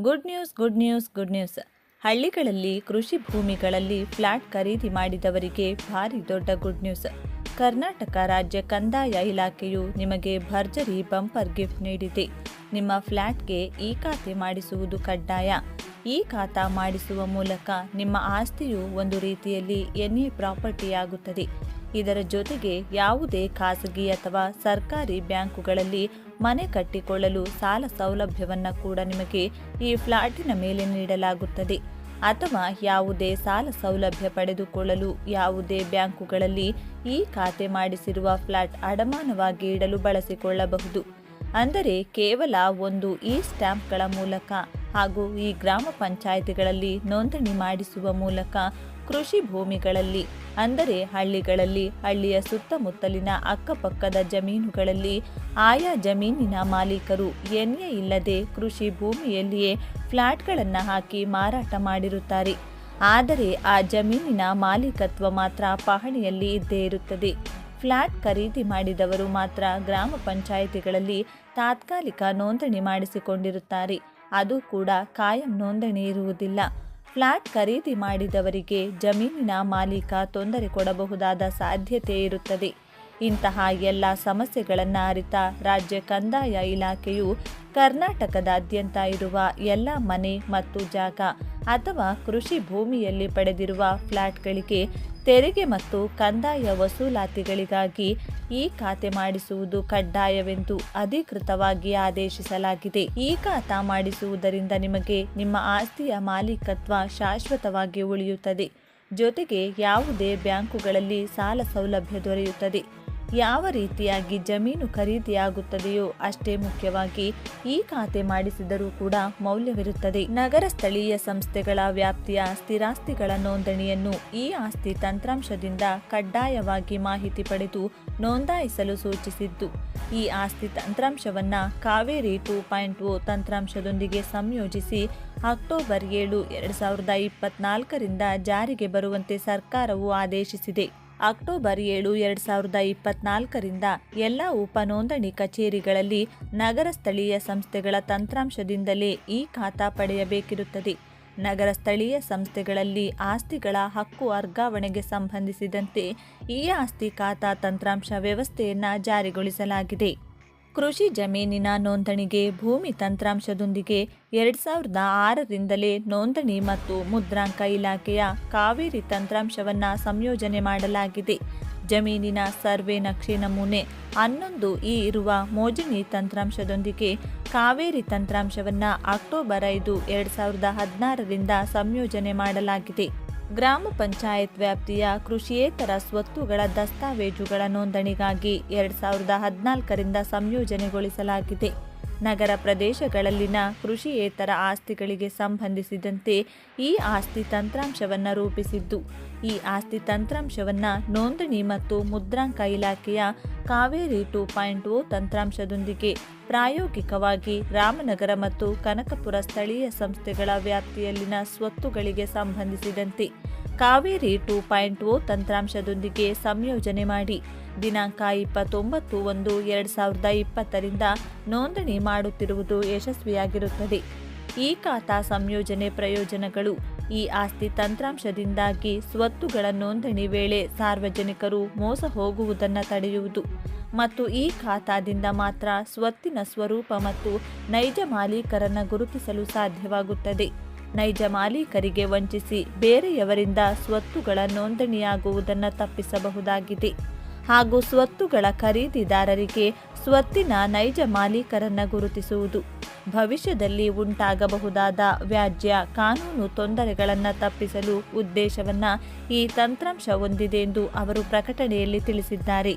Good news good news good news. ಹಳ್ಳಿಗಳಲ್ಲಿ ಕೃಷಿ ಭೂಮಿಗಳಲ್ಲಿ ಫ್ಲಾಟ್ ಖರೀದಿ ಮಾಡಿದವರಿಗೆ ಭಾರಿ ದೊಡ್ಡ ಗುಡ್ ನ್ಯೂಸ್. ಕರ್ನಾಟಕ ರಾಜ್ಯ ಕಂದಾಯ ಇಲಾಖೆಯು ನಿಮಗೆ ಭರ್ಜರಿ ಬಂಪರ್ ಗಿಫ್ಟ್ ನೀಡಿದೆ. ನಿಮ್ಮ ಫ್ಲಾಟ್ಗೆ ಈ ಖಾತೆ ಮಾಡಿಸುವುದು ಕಡ್ಡಾಯ. ಈ ಖಾತಾ ಮಾಡಿಸುವ ಮೂಲಕ ನಿಮ್ಮ ಆಸ್ತಿಯು ಒಂದು ರೀತಿಯಲ್ಲಿ ಎನಿ ಪ್ರಾಪರ್ಟಿ ಆಗುತ್ತದೆ. ಇದರ ಜೊತೆಗೆ ಯಾವುದೇ ಖಾಸಗಿ ಅಥವಾ ಸರ್ಕಾರಿ ಬ್ಯಾಂಕುಗಳಲ್ಲಿ ಮನೆ ಕಟ್ಟಿಕೊಳ್ಳಲು ಸಾಲ ಸೌಲಭ್ಯವನ್ನು ಕೂಡ ನಿಮಗೆ ಈ ಫ್ಲಾಟಿನ ಮೇಲೆ ನೀಡಲಾಗುತ್ತದೆ. ಅಥವಾ ಯಾವುದೇ ಸಾಲ ಸೌಲಭ್ಯ ಪಡೆದುಕೊಳ್ಳಲು ಯಾವುದೇ ಬ್ಯಾಂಕುಗಳಲ್ಲಿ ಈ ಖಾತೆ ಮಾಡಿಸಿರುವ ಫ್ಲಾಟ್ ಅಡಮಾನವಾಗಿ ಇಡಲು ಬಳಸಿಕೊಳ್ಳಬಹುದು. ಅಂದರೆ ಕೇವಲ ಒಂದು ಈ ಸ್ಟ್ಯಾಂಪ್ಗಳ ಮೂಲಕ ಹಾಗೂ ಈ ಗ್ರಾಮ ಪಂಚಾಯಿತಿಗಳಲ್ಲಿ ನೋಂದಣಿ ಮಾಡಿಸುವ ಮೂಲಕ ಕೃಷಿ ಭೂಮಿಗಳಲ್ಲಿ, ಅಂದರೆ ಹಳ್ಳಿಗಳಲ್ಲಿ, ಹಳ್ಳಿಯ ಸುತ್ತಮುತ್ತಲಿನ ಅಕ್ಕಪಕ್ಕದ ಜಮೀನುಗಳಲ್ಲಿ ಆಯಾ ಜಮೀನಿನ ಮಾಲೀಕರು ಎನ್ಎ ಇಲ್ಲದೆ ಕೃಷಿ ಭೂಮಿಯಲ್ಲಿಯೇ ಫ್ಲ್ಯಾಟ್ಗಳನ್ನು ಹಾಕಿ ಮಾರಾಟ ಮಾಡಿರುತ್ತಾರೆ. ಆದರೆ ಆ ಜಮೀನಿನ ಮಾಲೀಕತ್ವ ಮಾತ್ರ ಪಹಣಿಯಲ್ಲಿ ಇದ್ದೇ ಇರುತ್ತದೆ. ಫ್ಲ್ಯಾಟ್ ಖರೀದಿ ಮಾಡಿದವರು ಮಾತ್ರ ಗ್ರಾಮ ಪಂಚಾಯಿತಿಗಳಲ್ಲಿ ತಾತ್ಕಾಲಿಕ ನೋಂದಣಿ ಮಾಡಿಸಿಕೊಂಡಿರುತ್ತಾರೆ. ಅದು ಕೂಡ ಕಾಯಂ ನೋಂದಣಿ ಇರುವುದಿಲ್ಲ. ಫ್ಲ್ಯಾಟ್ ಖರೀದಿ ಮಾಡಿದವರಿಗೆ ಜಮೀನಿನ ಮಾಲೀಕ ತೊಂದರೆ ಕೊಡಬಹುದಾದ ಸಾಧ್ಯತೆ ಇರುತ್ತದೆ. ಇಂತಹ ಎಲ್ಲ ಸಮಸ್ಯೆಗಳನ್ನು ಅರಿತ ರಾಜ್ಯ ಕಂದಾಯ ಇಲಾಖೆಯು ಕರ್ನಾಟಕದಾದ್ಯಂತ ಇರುವ ಎಲ್ಲ ಮನೆ ಮತ್ತು ಜಾಗ ಅಥವಾ ಕೃಷಿ ಭೂಮಿಯಲ್ಲಿ ಪಡೆದಿರುವ ಫ್ಲ್ಯಾಟ್ಗಳಿಗೆ ತೆರಿಗೆ ಮತ್ತು ಕಂದಾಯ ವಸೂಲಾತಿಗಳಿಗಾಗಿ ಈ ಖಾತೆ ಮಾಡಿಸುವುದು ಕಡ್ಡಾಯವೆಂದು ಅಧಿಕೃತವಾಗಿ ಆದೇಶಿಸಲಾಗಿದೆ. ಈ ಖಾತಾ ಮಾಡಿಸುವುದರಿಂದ ನಿಮಗೆ ನಿಮ್ಮ ಆಸ್ತಿಯ ಮಾಲೀಕತ್ವ ಶಾಶ್ವತವಾಗಿ ಉಳಿಯುತ್ತದೆ. ಜೊತೆಗೆ ಯಾವುದೇ ಬ್ಯಾಂಕುಗಳಲ್ಲಿ ಸಾಲ ಸೌಲಭ್ಯ ದೊರೆಯುತ್ತದೆ. ಯಾವ ರೀತಿಯಾಗಿ ಜಮೀನು ಖರೀದಿಯಾಗುತ್ತದೆಯೋ ಅಷ್ಟೇ ಮುಖ್ಯವಾಗಿ ಈ ಖಾತೆ ಮಾಡಿಸಿದರೂ ಕೂಡ ಮೌಲ್ಯವಿರುತ್ತದೆ. ನಗರ ಸ್ಥಳೀಯ ಸಂಸ್ಥೆಗಳ ವ್ಯಾಪ್ತಿಯ ಸ್ಥಿರಾಸ್ತಿಗಳ ನೋಂದಣಿಯನ್ನು ಈ ಆಸ್ತಿ ತಂತ್ರಾಂಶದಿಂದ ಕಡ್ಡಾಯವಾಗಿ ಮಾಹಿತಿ ಪಡೆದು ನೋಂದಾಯಿಸಲು ಸೂಚಿಸಿದ್ದು, ಈ ಆಸ್ತಿ ತಂತ್ರಾಂಶವನ್ನ ಕಾವೇರಿ ಟೂ ಪಾಯಿಂಟ್ ಓ ತಂತ್ರಾಂಶದೊಂದಿಗೆ ಸಂಯೋಜಿಸಿ ಅಕ್ಟೋಬರ್ ಏಳು, ಎರಡು ಸಾವಿರದ ಇಪ್ಪತ್ನಾಲ್ಕರಿಂದ ಜಾರಿಗೆ ಬರುವಂತೆ ಸರ್ಕಾರವು ಆದೇಶಿಸಿದೆ. ಅಕ್ಟೋಬರ್ ಏಳು, ಎರಡು ಸಾವಿರದ ಇಪ್ಪತ್ನಾಲ್ಕರಿಂದ ಎಲ್ಲ ಉಪನೋಂದಣಿ ಕಚೇರಿಗಳಲ್ಲಿ ನಗರ ಸ್ಥಳೀಯ ಸಂಸ್ಥೆಗಳ ತಂತ್ರಾಂಶದಿಂದಲೇ ಈ ಖಾತಾ ಪಡೆಯಬೇಕಿರುತ್ತದೆ. ನಗರ ಸ್ಥಳೀಯ ಸಂಸ್ಥೆಗಳಲ್ಲಿ ಆಸ್ತಿಗಳ ಹಕ್ಕು ವರ್ಗಾವಣೆಗೆ ಸಂಬಂಧಿಸಿದಂತೆ ಈ ಆಸ್ತಿ ಖಾತಾ ತಂತ್ರಾಂಶ ವ್ಯವಸ್ಥೆಯನ್ನು ಜಾರಿಗೊಳಿಸಲಾಗಿದೆ. ಕೃಷಿ ಜಮೀನಿನ ನೋಂದಣಿಗೆ ಭೂಮಿ ತಂತ್ರಾಂಶದೊಂದಿಗೆ ಎರಡು ಸಾವಿರದ ಆರರಿಂದಲೇ ನೋಂದಣಿ ಮತ್ತು ಮುದ್ರಾಂಕ ಇಲಾಖೆಯ ಕಾವೇರಿ ತಂತ್ರಾಂಶವನ್ನು ಸಂಯೋಜನೆ ಮಾಡಲಾಗಿದೆ. ಜಮೀನಿನ ಸರ್ವೆ ನಕ್ಷೆ ನಮೂನೆ ಹನ್ನೊಂದು ಈ ಇರುವ ಮೋಜಿನಿ ತಂತ್ರಾಂಶದೊಂದಿಗೆ ಕಾವೇರಿ ತಂತ್ರಾಂಶವನ್ನು ಅಕ್ಟೋಬರ್ ಐದು ಎರಡು ಸಾವಿರದ ಹದಿನಾರರಿಂದ ಸಂಯೋಜನೆ ಮಾಡಲಾಗಿದೆ. ಗ್ರಾಮ ಪಂಚಾಯತ್ ವ್ಯಾಪ್ತಿಯ ಕೃಷಿಯೇತರ ಸ್ವತ್ತುಗಳ ದಸ್ತಾವೇಜುಗಳ ನೋಂದಣಿಗಾಗಿ ಎರಡು ಸಾವಿರದ ಹದಿನಾಲ್ಕರಿಂದ ಸಂಯೋಜನೆಗೊಳಿಸಲಾಗಿದೆ. ನಗರ ಪ್ರದೇಶಗಳಲ್ಲಿನ ಕೃಷಿಯೇತರ ಆಸ್ತಿಗಳಿಗೆ ಸಂಬಂಧಿಸಿದಂತೆ ಈ ಆಸ್ತಿ ತಂತ್ರಾಂಶವನ್ನು ರೂಪಿಸಿದ್ದು. ಈ ಆಸ್ತಿ ತಂತ್ರಾಂಶವನ್ನು ನೋಂದಣಿ ಮತ್ತು ಮುದ್ರಾಂಕ ಇಲಾಖೆಯ ಕಾವೇರಿ ಟೂ ಪಾಯಿಂಟ್ ಓ ತಂತ್ರಾಂಶದೊಂದಿಗೆ ಪ್ರಾಯೋಗಿಕವಾಗಿ ರಾಮನಗರ ಮತ್ತು ಕನಕಪುರ ಸ್ಥಳೀಯ ಸಂಸ್ಥೆಗಳ ವ್ಯಾಪ್ತಿಯಲ್ಲಿನ ಸ್ವತ್ತುಗಳಿಗೆ ಸಂಬಂಧಿಸಿದಂತೆ ಕಾವೇರಿ ಟೂ ಪಾಯಿಂಟ್ ಓ ತಂತ್ರಾಂಶದೊಂದಿಗೆ ಸಂಯೋಜನೆ ಮಾಡಿ. ದಿನಾಂಕ ಇಪ್ಪತ್ತೊಂಬತ್ತು ಒಂದು ಎರಡು ಸಾವಿರದ ಇಪ್ಪತ್ತರಿಂದ ನೋಂದಣಿ ಮಾಡುತ್ತಿರುವುದು ಯಶಸ್ವಿಯಾಗಿರುತ್ತದೆ. ಈ ಖಾತಾ ಸಂಯೋಜನೆ ಪ್ರಯೋಜನಗಳು ಈ ಆಸ್ತಿ ತಂತ್ರಾಂಶದಿಂದಾಗಿ ಸ್ವತ್ತುಗಳ ನೋಂದಣಿ ವೇಳೆ ಸಾರ್ವಜನಿಕರು ಮೋಸ ಹೋಗುವುದನ್ನು ತಡೆಯುವುದು ಮತ್ತು ಈ ಖಾತಾದಿಂದ ಮಾತ್ರ ಸ್ವತ್ತಿನ ಸ್ವರೂಪ ಮತ್ತು ನೈಜ ಮಾಲೀಕರನ್ನು ಗುರುತಿಸಲು ಸಾಧ್ಯವಾಗುತ್ತದೆ. ನೈಜ ಮಾಲೀಕರಿಗೆ ವಂಚಿಸಿ ಬೇರೆಯವರಿಂದ ಸ್ವತ್ತುಗಳ ನೋಂದಣಿಯಾಗುವುದನ್ನು ತಪ್ಪಿಸಬಹುದಾಗಿದೆ. ಹಾಗೂ ಸ್ವತ್ತುಗಳ ಖರೀದಿದಾರರಿಗೆ ಸ್ವತ್ತಿನ ನೈಜ ಮಾಲೀಕರನ್ನು ಗುರುತಿಸುವುದು. ಭವಿಷ್ಯದಲ್ಲಿ ಉಂಟಾಗಬಹುದಾದ ವ್ಯಾಜ್ಯ ಕಾನೂನು ತೊಂದರೆಗಳನ್ನು ತಪ್ಪಿಸಲು ಉದ್ದೇಶವನ್ನು ಈ ತಂತ್ರಾಂಶ ಹೊಂದಿದೆ ಎಂದು ಅವರು ಪ್ರಕಟಣೆಯಲ್ಲಿ ತಿಳಿಸಿದ್ದಾರೆ.